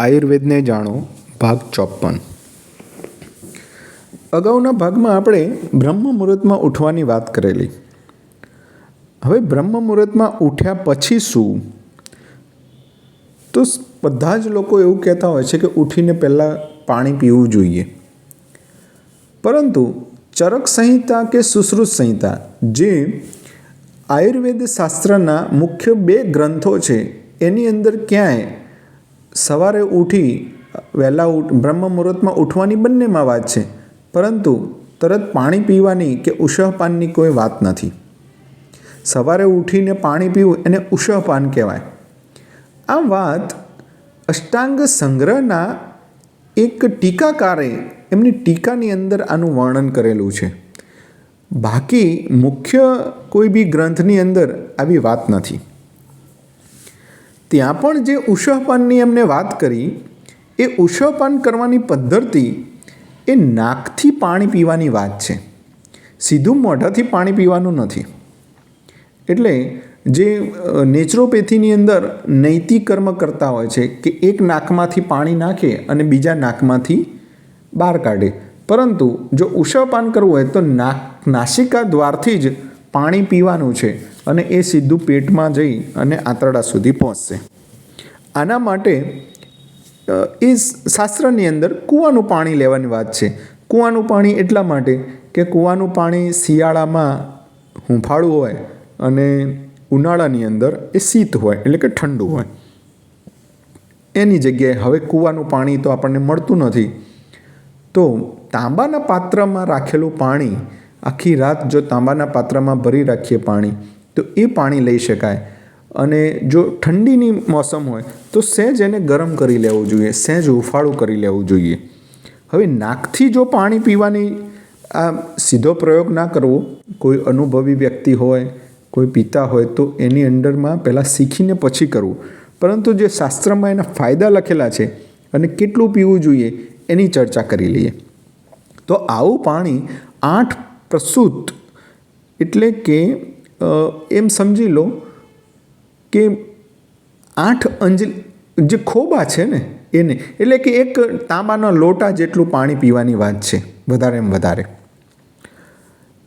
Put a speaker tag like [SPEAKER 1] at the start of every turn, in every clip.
[SPEAKER 1] આયુર્વેદને જાણો, ભાગ ચોપન અગાઉના ભાગમાં આપણે બ્રહ્મ મુહૂર્તમાં ઉઠવાની વાત કરેલી. હવે બ્રહ્મ મુહૂર્તમાં ઉઠ્યા પછી શું? તો બધા જ લોકો એવું કહેતા હોય છે કે ઉઠીને પહેલાં પાણી પીવું જોઈએ. પરંતુ ચરક સંહિતા કે સુશ્રુત સંહિતા, જે આયુર્વેદ શાસ્ત્રના મુખ્ય બે ગ્રંથો છે, એની અંદર ક્યાંય સવારે ઉઠી, વહેલા ઉઠ, બ્રહ્મ મુહૂર્તમાં ઉઠવાની બંનેમાં વાત છે. પરંતુ તરત પાણી પીવાની કે ઉષહપાનની કોઈ વાત નથી. સવારે ઉઠીને પાણી પીવું એને ઉષહપાન કહેવાય. આ વાત અષ્ટાંગ સંગ્રહના એક ટીકાકારે એમની ટીકાની અંદર આનું વર્ણન કરેલું છે. બાકી મુખ્ય કોઈ બી ગ્રંથની અંદર આવી વાત નથી. ત્યાં પણ જે ઉષહપાનની એમને વાત કરી, એ ઉષહપાન કરવાની પદ્ધતિ એ નાકથી પાણી પીવાની વાત છે. સીધું મોઢાથી પાણી પીવાનું નથી. એટલે જે નેચરોપેથીની અંદર નૈતિક કર્મ કરતા હોય છે કે એક નાકમાંથી પાણી નાખે અને બીજા નાકમાંથી બહાર કાઢે. પરંતુ જો ઉષાપાન કરવું હોય તો નાક, નાસિકા દ્વારથી જ પાણી પીવાનું છે. અને એ સીધું પેટમાં જઈ અને આંતરડા સુધી પહોંચશે. આના માટે એ શાસ્ત્રની અંદર કૂવાનું પાણી લેવાની વાત છે. કૂવાનું પાણી એટલા માટે કે કૂવાનું પાણી શિયાળામાં હુંફાળું હોય અને ઉનાળાની અંદર એ શીત હોય, એટલે કે ઠંડુ હોય. એની જગ્યાએ હવે કૂવાનું પાણી તો આપણને મળતું નથી. તો તાંબાના પાત્રમાં રાખેલું પાણી, આખી રાત જો તાંબાના પાત્રમાં ભરી રાખીએ પાણી તો એ પાણી લઈ શકાય. અને જો ઠંડીની મોસમ હોય, તો સહેજ એને ગરમ કરી લેવું જોઈએ, સહેજ ઉફાળું કરી લેવું જોઈએ. હવે નાકથી જો પાણી પીવાની આ સીધો પ્રયોગ ના કરવો, કોઈ અનુભવી વ્યક્તિ હોય, કોઈ પીતા હોય, તો એની અંડરમાં પહેલાં શીખીને પછી કરવું. પરંતુ જે શાસ્ત્રમાં એના ફાયદા લખેલા છે અને કેટલું પીવું જોઈએ, એની ચર્ચા કરી લઈએ. તો આવું પાણી આઠ પ્રસૂત એટલે કે એમ સમજી લો કે આઠ અંજલ જે ખોબા છે ને એને, એટલે કે એક તાંબાના લોટા જેટલું પાણી પીવાની વાત છે, વધારે એમ વધારે.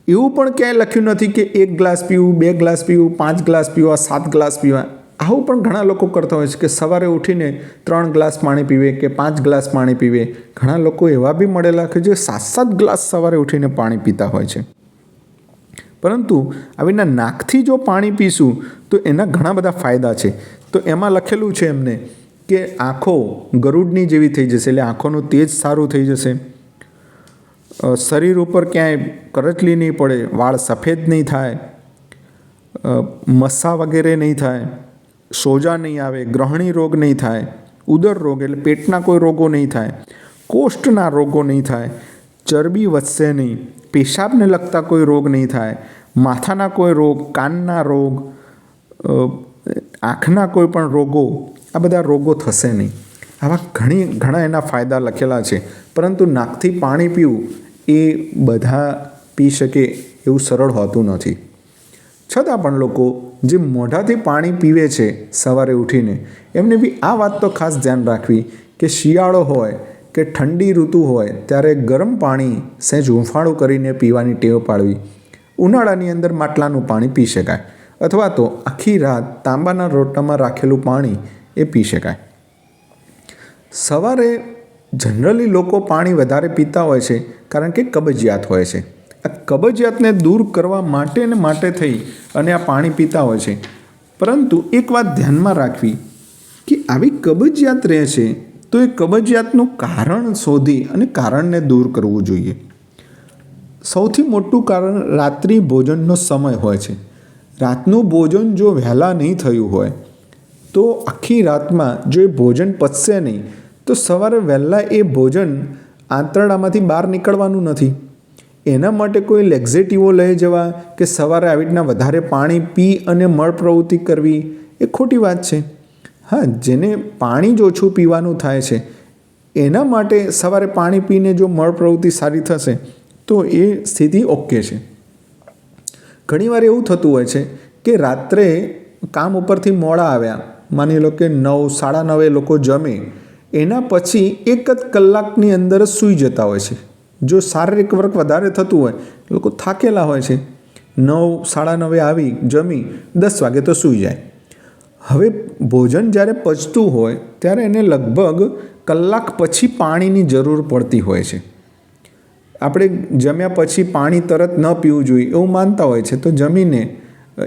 [SPEAKER 1] એવું પણ ક્યાંય લખ્યું નથી કે એક ગ્લાસ પીવું, બે ગ્લાસ પીવું, પાંચ ગ્લાસ પીવા, સાત ગ્લાસ પીવા. આવું પણ ઘણા લોકો કરતા હોય છે કે સવારે ઉઠીને ત્રણ ગ્લાસ પાણી પીવે કે પાંચ ગ્લાસ પાણી પીવે. ઘણા લોકો એવા બી મળેલા કે જે સાત સાત ગ્લાસ સવારે ઉઠીને પાણી પીતા હોય છે. પરંતુ આવીના નાકથી જો પાણી પીશું, તો એના ઘણા બધા ફાયદા છે. તો એમાં લખેલું છે એમને કે આંખો ગરુડની જેવી થઈ જશે, એટલે આંખોનું તેજ સારું થઈ જશે. શરીર ઉપર ક્યાંય કરચલી નહીં પડે, વાળ સફેદ નહીં થાય મસ્સા વગેરે નહીં થાય, સોજા નહીં આવે, ગ્રહણી રોગ નહીં થાય, ઉદર રોગ એટલે પેટના કોઈ રોગો નહીં થાય કોષ્ઠના રોગો નહીં થાય, ચરબી વધશે નહીં પેશાબને લગતા કોઈ રોગ નહીં થાય. માથાના કોઈ રોગ, કાનના રોગ આંખના કોઈ પણ રોગો, આ બધા રોગો થશે નહીં. આવા ઘણી, ઘણા એના ફાયદા લખેલા છે. પરંતુ નાકથી પાણી પીવું એ બધા પી શકે એવું સરળ હોતું નથી. છતાં પણ લોકો જે મોઢાથી પાણી પીવે છે સવારે ઉઠીને, એમને બી આ વાત તો ખાસ ધ્યાન રાખવી કે શિયાળો હોય કે ઠંડી ઋતુ હોય ત્યારે ગરમ પાણી સહેજ હૂંફાળું કરીને પીવાની ટેવ પાડવી. ઉનાળાની અંદર માટલાનું પાણી પી શકાય અથવા તો આખી રાત તાંબાના રોટામાં રાખેલું પાણી એ પી શકાય. સવારે જનરલી લોકો પાણી વધારે પીતા હોય છે કારણ કે કબજિયાત હોય છે. આ કબજિયાતને દૂર કરવા માટે ને માટે થઈ અને આ પાણી પીતા હોય છે. પરંતુ એક વાત ધ્યાનમાં રાખવી કે આવી કબજિયાત રહે છે તો એ કબજિયાતનું કારણ શોધી અને કારણને દૂર કરવું જોઈએ. સૌથી મોટું કારણ રાત્રિ ભોજનનો સમય હોય છે. રાતનું ભોજન જો વહેલા નહીં થયું હોય, તો આખી રાતમાં જો એ ભોજન પચશે નહીં, તો સવારે વહેલા એ ભોજન આંતરડામાંથી બહાર નીકળવાનું નથી. એના માટે કોઈ લેક્ઝેટિવો લઈ જવા કે સવારે આવી રીતના વધારે પાણી પી અને મળ પ્રવૃત્તિ કરવી એ ખોટી વાત છે. હા, જેને પાણી જ ઓછું પીવાનું થાય છે, એના માટે સવારે પાણી પીને જો મળ પ્રવૃત્તિ સારી થશે, તો એ સ્થિતિ ઓકે છે. ઘણીવાર એવું થતું હોય છે કે રાત્રે કામ ઉપરથી મોડા આવ્યા, માની લો કે નવ, સાડા નવે લોકો જમે, એના પછી એક જ કલાકની અંદર જ સૂઈ જતા હોય છે. જો શારીરિક વર્ક વધારે થતું હોય, લોકો થાકેલા હોય છે. નવ, સાડા નવે આવી, જમી, દસ વાગે તો સૂઈ જાય. હવે ભોજન જ્યારે પચતું હોય, ત્યારે એને લગભગ કલાક પછી પાણીની જરૂર પડતી હોય છે. આપણે જમ્યા પછી પાણી તરત ન પીવું જોઈએ એવું માનતા હોય છે, તો જમીને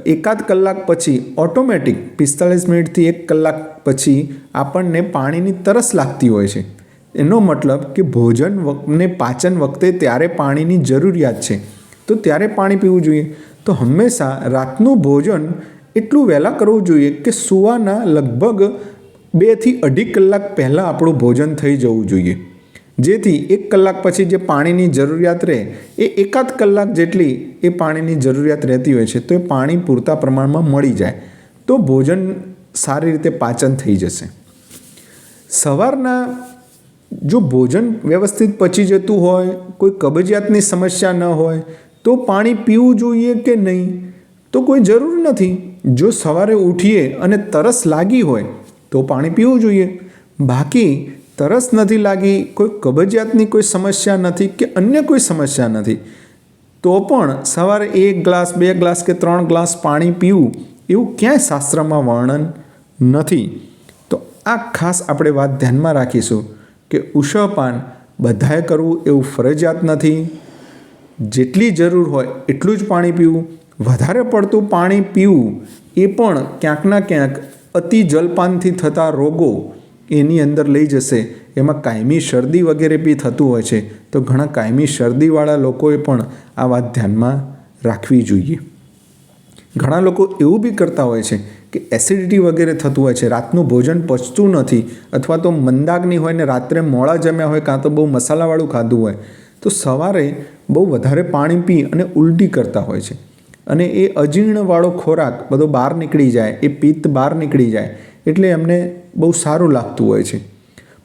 [SPEAKER 1] એકાદ કલાક પછી ઓટોમેટિક પિસ્તાળીસ મિનિટથી એક કલાક પછી આપણને પાણીની તરસ લાગતી હોય છે. એનો મતલબ કે ભોજન ને પાચન વખતે ત્યારે પાણીની જરૂરિયાત છે. તો ત્યારે પાણી પીવું જોઈએ. તો હંમેશા રાતનું ભોજન એટલું વહેલા કરવું જોઈએ કે સૂવાના લગભગ બેથી અઢી કલાક પહેલાં આપણું ભોજન થઈ જવું જોઈએ. જેથી એક કલાક પછી જે પાણીની જરૂરિયાત રહે, એ એકાદ કલાક જેટલી એ પાણીની જરૂરિયાત રહેતી હોય છે, તો એ પાણી પૂરતા પ્રમાણમાં મળી જાય. તો ભોજન સારી રીતે પાચન થઈ જશે. સવારના જો ભોજન વ્યવસ્થિત પચી જતું હોય, કોઈ કબજિયાતની સમસ્યા ન હોય, તો પાણી પીવું જોઈએ કે નહીં, તો કોઈ જરૂર નથી. જો સવારે ઉઠીએ અને તરસ લાગી હોય, તો પાણી પીવું જોઈએ. બાકી, તરસ નથી લાગી, કોઈ કબજિયાતની કોઈ સમસ્યા નથી કે અન્ય કોઈ સમસ્યા નથી, તો પણ સવારે એક ગ્લાસ, બે ગ્લાસ કે ત્રણ ગ્લાસ પાણી પીવું, એવું ક્યાંય શાસ્ત્રમાં વર્ણન નથી. તો આ ખાસ આપણે વાત ધ્યાનમાં રાખીશું કે ઉષપાન બધાએ કરવું એવું ફરજિયાત નથી. જેટલી જરૂર હોય એટલું જ પાણી પીવું વધારે પડતું પાણી પીવું એ પણ ક્યાંકના ક્યાંક અતિ જલપાનથી થતા રોગો એની અંદર લઈ જશે. એમાં કાયમી શરદી વગેરે બી થતું હોય છે. તો ઘણા કાયમી શરદીવાળા લોકોએ પણ આ વાત ધ્યાનમાં રાખવી જોઈએ. ઘણા લોકો એવું બી કરતા હોય છે કે એસિડિટી વગેરે થતું હોય છે. રાતનું ભોજન પચતું નથી અથવા તો મંદાગ્નિ હોય ને રાત્રે મોડા જમ્યા હોય કાં તો બહુ મસાલાવાળું ખાધું હોય તો સવારે બહુ વધારે પાણી પી અને ઉલટી કરતા હોય છે. અને એ અજીર્ણવાળો ખોરાક બધો બહાર નીકળી જાય, એ પિત્ત બહાર નીકળી જાય, એટલે એમને બહુ સારું લાગતું હોય છે.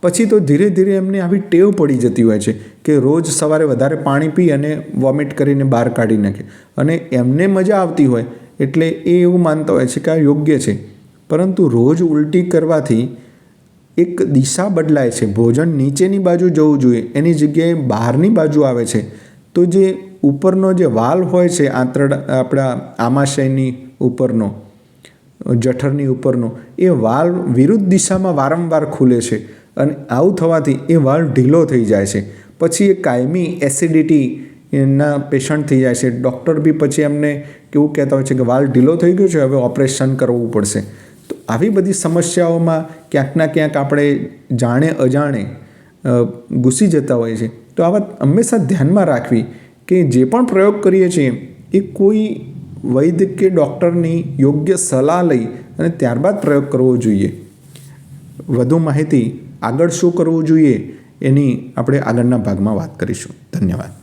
[SPEAKER 1] પછી તો ધીરે ધીરે એમને આવી ટેવ પડી જતી હોય છે કે રોજ સવારે વધારે પાણી પી અને વોમિટ કરીને બહાર કાઢી નાખે. અને એમને મજા આવતી હોય, એટલે એ એવું માનતા હોય છે કે આ યોગ્ય છે. પરંતુ રોજ ઉલટી કરવાથી એક દિશા બદલાય છે. ભોજન નીચેની બાજુ જવું જોઈએ, એની જગ્યાએ બહારની બાજુ આવે છે. તો જે ઉપરનો જે વાલ હોય છે, આંતરડા, આપણા આમાશયની ઉપરનો, જઠરની ઉપરનો, એ વાલ વિરુદ્ધ દિશામાં વારંવાર ખુલે છે અને આવું થવાથી એ વાલ ઢીલો થઈ જાય છે. પછી એ કાયમી એસિડિટી એના પેશન્ટ થઈ જાય છે. ડૉક્ટર બી પછી એમને કેવું કહેતા હોય છે કે વાલ ઢીલો થઈ ગયો છે, હવે ઓપરેશન કરવું પડશે. તો આવી બધી સમસ્યાઓમાં ક્યાંકના ક્યાંક આપણે જાણે અજાણે ઘૂસી જતા હોય છે. તો આ વાત હંમેશા ધ્યાનમાં રાખવી. કે જે પણ પ્રયોગ કરીએ છીએ, એ કોઈ વૈદ્ય કે ડૉક્ટરની યોગ્ય સલાહ લઈ અને ત્યારબાદ પ્રયોગ કરવો જોઈએ. વધુ માહિતી આગળ શું કરવું જોઈએ, એની આપણે આગળના ભાગમાં વાત કરીશું. ધન્યવાદ.